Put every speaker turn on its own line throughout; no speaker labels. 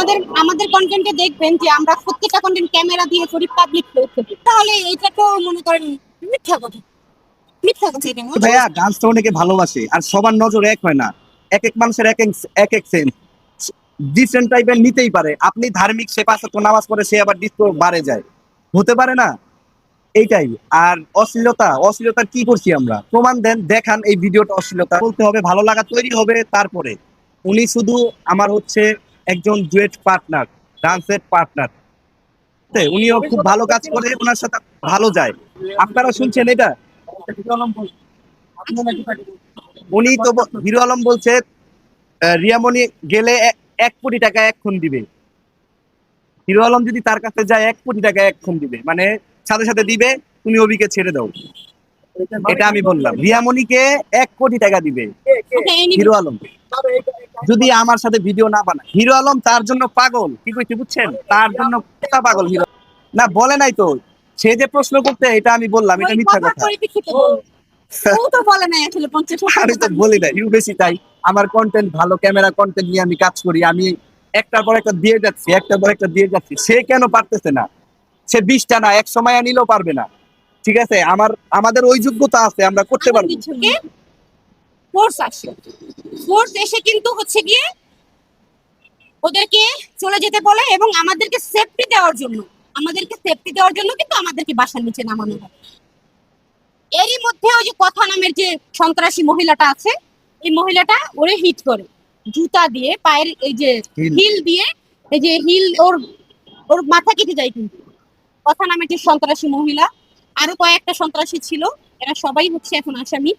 আমাদের আমাদের কন্টেন্টে দেখবেন যে আমরা প্রত্যেকটা কন্টেন্ট ক্যামেরা দিয়ে করি পাবলিক প্লেস তাহলে এটা তো মনে করেন মিথ্যা কথা। মিথ্যা কথা
ভাইয়া ডান্স তো অনেকে ভালোবাসে, আর সবার নজর এক হয় না। এক এক মানুষের এক এক এক এক সেন্স ডিফারেন্ট টাইপের নিতেই পারে। আপনি ধার্মিক, সে পাশে নামাজ পড়ে, সে আবার ডিস্কো বাড়ে যায়। হতে পারে না? এইটাই। আর অশ্লীলতা, অশ্লীলতার কি করছি আমরা? প্রমাণ দেন, দেখান এই ভিডিওটা অশ্লীলতা। বলতে হবে, ভালো লাগা তৈরি হবে তারপরে। উনি শুধু আমার হচ্ছে একজন ডুয়েট পার্টনার ডান্সের পার্টনার উনিও খুব ভালো কাজ করে ওনার সাথে ভালো যায়। আপনারা শুনছেন এটা? উনি তো হিরো আলম বলছে রিয়ামণি গেলে এক কোটি টাকা এক্ষণ দিবে। হিরো আলম যদি তার কাছে যায় এক কোটি টাকা এক্ষণ দিবে। মানে সাথে সাথে দিবে তুমি অভিকে ছেড়ে দাও। এটা আমি বললাম। রিয়ামণিকে এক কোটি টাকা দিবে হিরো আলম। যদি আমার সাথে ভিডিও না বানায়। হিরো আলম তার জন্য পাগল। কি কইতে বুঝছেন? তার জন্য পাগল হিরো? না বলে নাই তো। সে যে প্রশ্ন করতে এটা আমি বললাম এটা মিথ্যা কথা। আমি তো বলি না ইউ বেশি তাই। আমার কন্টেন্ট ভালো ক্যামেরা কন্টেন্ট নিয়ে আমি কাজ করি আমি একটার পর একটা দিয়ে যাচ্ছি একটার পর একটা দিয়ে যাচ্ছি। সে কেন পারতেছে না? সে বিশটা না এক সময় নিলেও পারবে না। ঠিক আছে? আমার আমাদের ওই যোগ্যতা আছে আমরা করতে পারব।
ফোর্স আসে ফোর্স এসে কিন্তু হচ্ছে গিয়ে ওদেরকে চলে যেতে বলে এবং আমাদেরকে সেফটি দেওয়ার জন্য আমাদেরকে সেফটি দেওয়ার জন্য কিন্তু আমাদেরকে বাসার নিচে নামানো হয়। এরই মধ্যে ওই যে কথা নামের যে সন্ত্রাসী মহিলাটা আছে এই মহিলাটা ওরে হিট করে। জুতা দিয়ে পায়ের এই যে হিল দিয়ে এই যে হিল ওর ওর মাথা কেটে যায় কিন্তু। কথা নামের যে সন্ত্রাসী মহিলা আরও কয়েকটা সন্ত্রাসী ছিল এরা সবাই হচ্ছে এখন আসামি।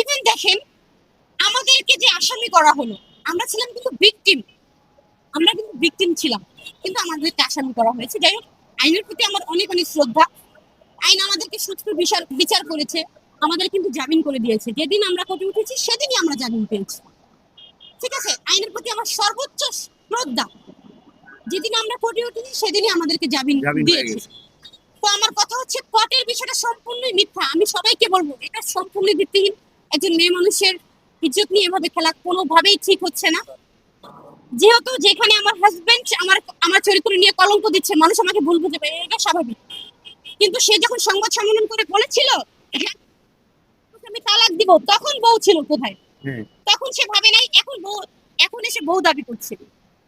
ইভেন দেখেন আমাদেরকে যে আসামি করা হলো আমরা ছিলাম কিন্তু ভিকটিম আমরা কিন্তু ভিকটিম ছিলাম কিন্তু আমাদেরকে আসামি করা হয়েছে। যাই হোক আইনের প্রতি আমার অনেক অনেক শ্রদ্ধা। আইন আমাদেরকে সুষ্ঠু বিচার বিচার করেছে আমাদের কিন্তু জামিন করে দিয়েছে। যেদিন আমরা কোর্টে উঠেছি সেদিনই আমরা জামিন পেয়েছি। ঠিক আছে? আইনের প্রতি আমার সর্বোচ্চ শ্রদ্ধা। যেদিন আমরা কোর্টে উঠেছি সেদিনই আমাদেরকে জামিন দিয়েছে। তো আমার কথা হচ্ছে কোর্টের বিষয়টা সম্পূর্ণই মিথ্যা। আমি সবাইকে বলব এটা সম্পূর্ণ ভিত্তিহীন। একজন মেয়ে মানুষের ইজ্জত নিয়ে এভাবে খেলা কোনোভাবেই ঠিক হচ্ছে না। যেহেতু যেখানে আমার হাজবেন্ড আমার আমার চরিত্র নিয়ে কলঙ্ক দিচ্ছে মানুষ আমাকে ভুল বুঝে পারে এটা স্বাভাবিক। কিন্তু সে যখন সংবাদ সম্মেলন করে বলেছিল আমি তালাক দিব তখন বউ ছিল কোথায়। তখন সে ভাবে নাই এখন বউ এখন এসে বউ দাবি করছে।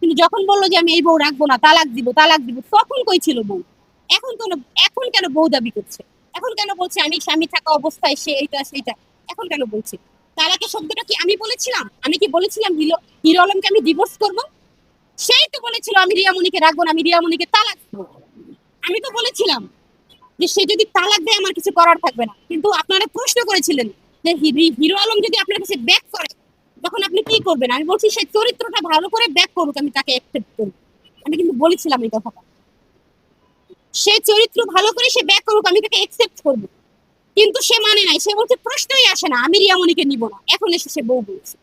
কিন্তু যখন বলল যে আমি এই বউ রাখব না তালাক দিব তালাক দিব তখন কই ছিল বউ? এখন কেন এখন কেন বউ দাবি করছে? এখন কেন বলছে আমি স্বামী থাকা অবস্থায় সে এইটা সেইটা? এখন কেন বলছে? তালাকের শব্দটা কি আমি বলেছিলাম? আমি কি বলেছিলাম হিরো হিরো আলমকে আমি ডিভোর্স করব? সেই তো বলেছিল, আমি রিয়ামণিকে রাখব না, আমি রিয়ামণিকে তালাক দেবো। আমি তো বলেছিলাম যে সে যদি তালাক দেয়, আমার কিছু করার থাকবে না। কিন্তু আপনারা প্রশ্ন করেছিলেন যে হিরো আলম যদি আপনার কাছে ব্যাক করে, তখন আপনি কি করবেন? আমি বলছি সেই চরিত্রটা ভালো করে ব্যাক করুক, আমি তাকে অ্যাকসেপ্ট করি। আমি কিন্তু বলেছিলাম এই কথাটা। সে চরিত্র ভালো করে সে ব্যাক করুক, আমি তাকে অ্যাকসেপ্ট করব। কিন্তু সে মানে নাই। সে বলছে প্রশ্নই আসে না আমি রিয়ামণিকে নিব না। এখন এসে সে বউ বলছে।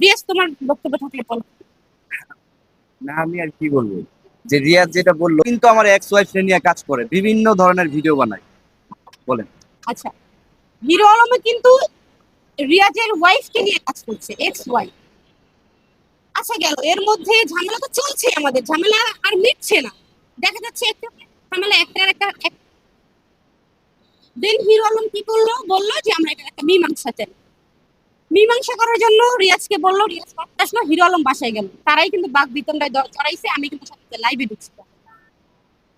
রিয়াজ তোমার বক্তব্য থাকলে বলো।
না আমি আর কি বলব? যে রিয়াজ যেটা বলল কিন্তু আমার এক্স ওয়াইফ নিয়ে কাজ করে বিভিন্ন ধরনের ভিডিও বানায়। বলেন।
আচ্ছা। হিরো আলমে কিন্তু রিয়াজের ওয়াইফকে নিয়ে কাজ করছে এক্স ওয়াইফ আচ্ছা গেল। এর মধ্যে ঝামেলা তো চলছে আমাদের। ঝামেলা আর মিটছে না। দেখা যাচ্ছে একটা ঝামেলা একটা একটা দেন হিরো আলম কি করল? বলল যে, আমরা এটা একটা মীমাংসা চাই। মীমাংসা করার জন্য রিয়াজকে বলল, রিয়াজ করতে আসলো হিরো আলম বাসায় গেল। তারাই কিন্তু বাঘ দর চড়াইছে আমি কিন্তু সাথে লাইভে ঢুকছিলাম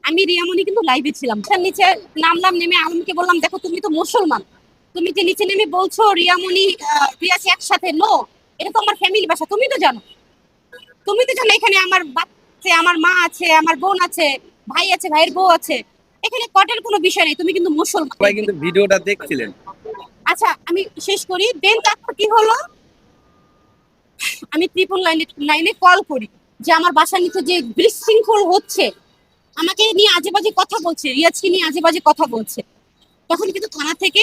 আমি রিয়ামণি কিন্তু লাইভে ছিলাম। তার নিচে নামলাম নেমে আলমকে বললাম, দেখো, তুমি তো মুসলমান। তুমি যে নিচে নেমে বলছো রিয়ামনি রিয়াজ একসাথে, নো, এটা তো আমার ফ্যামিলি বাসা, তুমি তো জানো। তুমি তো জানো এখানে আমার বাচ্চা, আমার মা আছে, আমার বোন আছে, ভাই আছে, ভাইয়ের বউ আছে। এখানে কটের কোনো বিষয় নেই তুমি কিন্তু মুসলমান।
সবাই কিন্তু ভিডিওটা দেখছিলেন।
আচ্ছা আমি শেষ করি। দেন তারপর কি হলো? আমি ত্রিপুল লাইনে লাইনে কল করি যে আমার বাসার নিচে যে বিশৃঙ্খল হচ্ছে আমাকে নিয়ে আজেবাজে কথা বলছে রিয়াজকে নিয়ে আজেবাজে কথা বলছে। তখন কিন্তু থানা থেকে